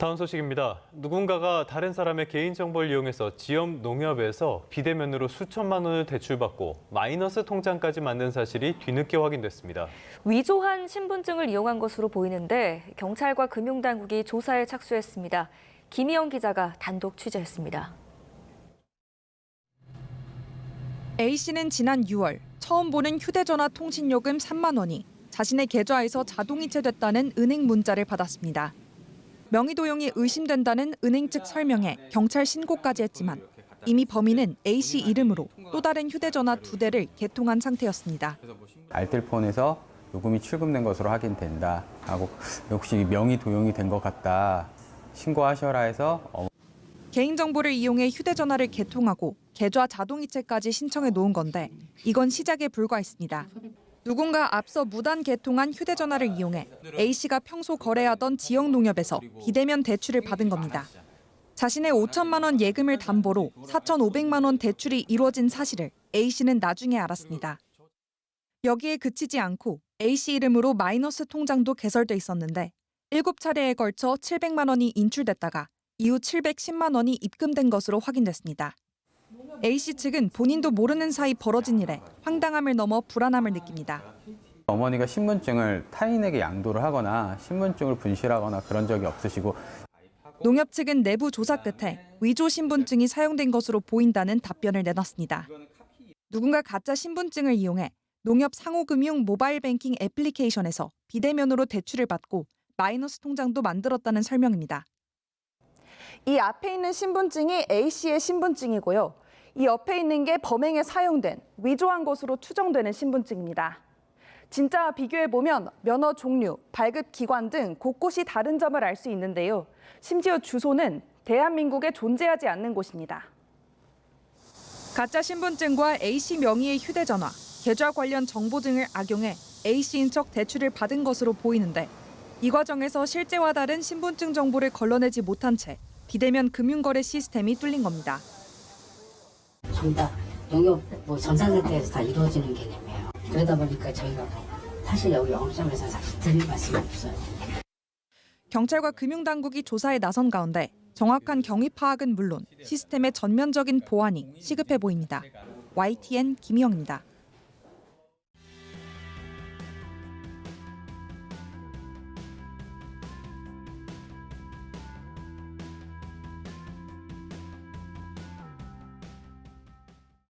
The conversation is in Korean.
다음 소식입니다. 누군가가 다른 사람의 개인정보를 이용해서 지역 농협에서 비대면으로 수천만 원을 대출받고 마이너스 통장까지 만든 사실이 뒤늦게 확인됐습니다. 위조한 신분증을 이용한 것으로 보이는데 경찰과 금융당국이 조사에 착수했습니다. 김희영 기자가 단독 취재했습니다. A 씨는 지난 6월 처음 보는 휴대전화 통신요금 3만 원이 자신의 계좌에서 자동이체됐다는 은행 문자를 받았습니다. 명의 도용이 의심된다는 은행 측 설명에 경찰 신고까지 했지만 이미 범인은 A 씨 이름으로 또 다른 휴대전화 두 대를 개통한 상태였습니다. 알뜰폰에서 요금이 출금된 것으로 확인된다 하고 역시 명의 도용이 된 것 같다 신고하셔라 해서 어, 개인정보를 이용해 휴대전화를 개통하고 계좌 자동이체까지 신청해 놓은 건데 이건 시작에 불과했습니다. 누군가 앞서 무단 개통한 휴대전화를 이용해 A 씨가 평소 거래하던 지역 농협에서 비대면 대출을 받은 겁니다. 자신의 5천만 원 예금을 담보로 4,500만 원 대출이 이루어진 사실을 A 씨는 나중에 알았습니다. 여기에 그치지 않고 A 씨 이름으로 마이너스 통장도 개설돼 있었는데 7차례에 걸쳐 700만 원이 인출됐다가 이후 710만 원이 입금된 것으로 확인됐습니다. A 씨 측은 본인도 모르는 사이 벌어진 일에 황당함을 넘어 불안함을 느낍니다. 어머니가 신분증을 타인에게 양도를 하거나 신분증을 분실하거나 그런 적이 없으시고 농협 측은 내부 조사 끝에 위조 신분증이 사용된 것으로 보인다는 답변을 내놨습니다. 누군가 가짜 신분증을 이용해 농협 상호금융 모바일 뱅킹 애플리케이션에서 비대면으로 대출을 받고 마이너스 통장도 만들었다는 설명입니다. 이 앞에 있는 신분증이 A 씨의 신분증이고요. 이 옆에 있는 게 범행에 사용된 위조한 것으로 추정되는 신분증입니다. 진짜 비교해 보면 면허 종류, 발급 기관 등 곳곳이 다른 점을 알 수 있는데요. 심지어 주소는 대한민국에 존재하지 않는 곳입니다. 가짜 신분증과 A 씨 명의의 휴대전화, 계좌 관련 정보 등을 악용해 A 씨인 척 대출을 받은 것으로 보이는데 이 과정에서 실제와 다른 신분증 정보를 걸러내지 못한 채 비대면 금융거래 시스템이 뚫린 겁니다. 다 영역 뭐 정상 상태에서 다 이루어지는 개념이에요. 그러다 보니까 저희가 사실 여기 영업장에서 사실 드릴 말씀이 없어요. 경찰과 금융당국이 조사에 나선 가운데 정확한 경위 파악은 물론 시스템의 전면적인 보완이 시급해 보입니다. YTN 김희영입니다.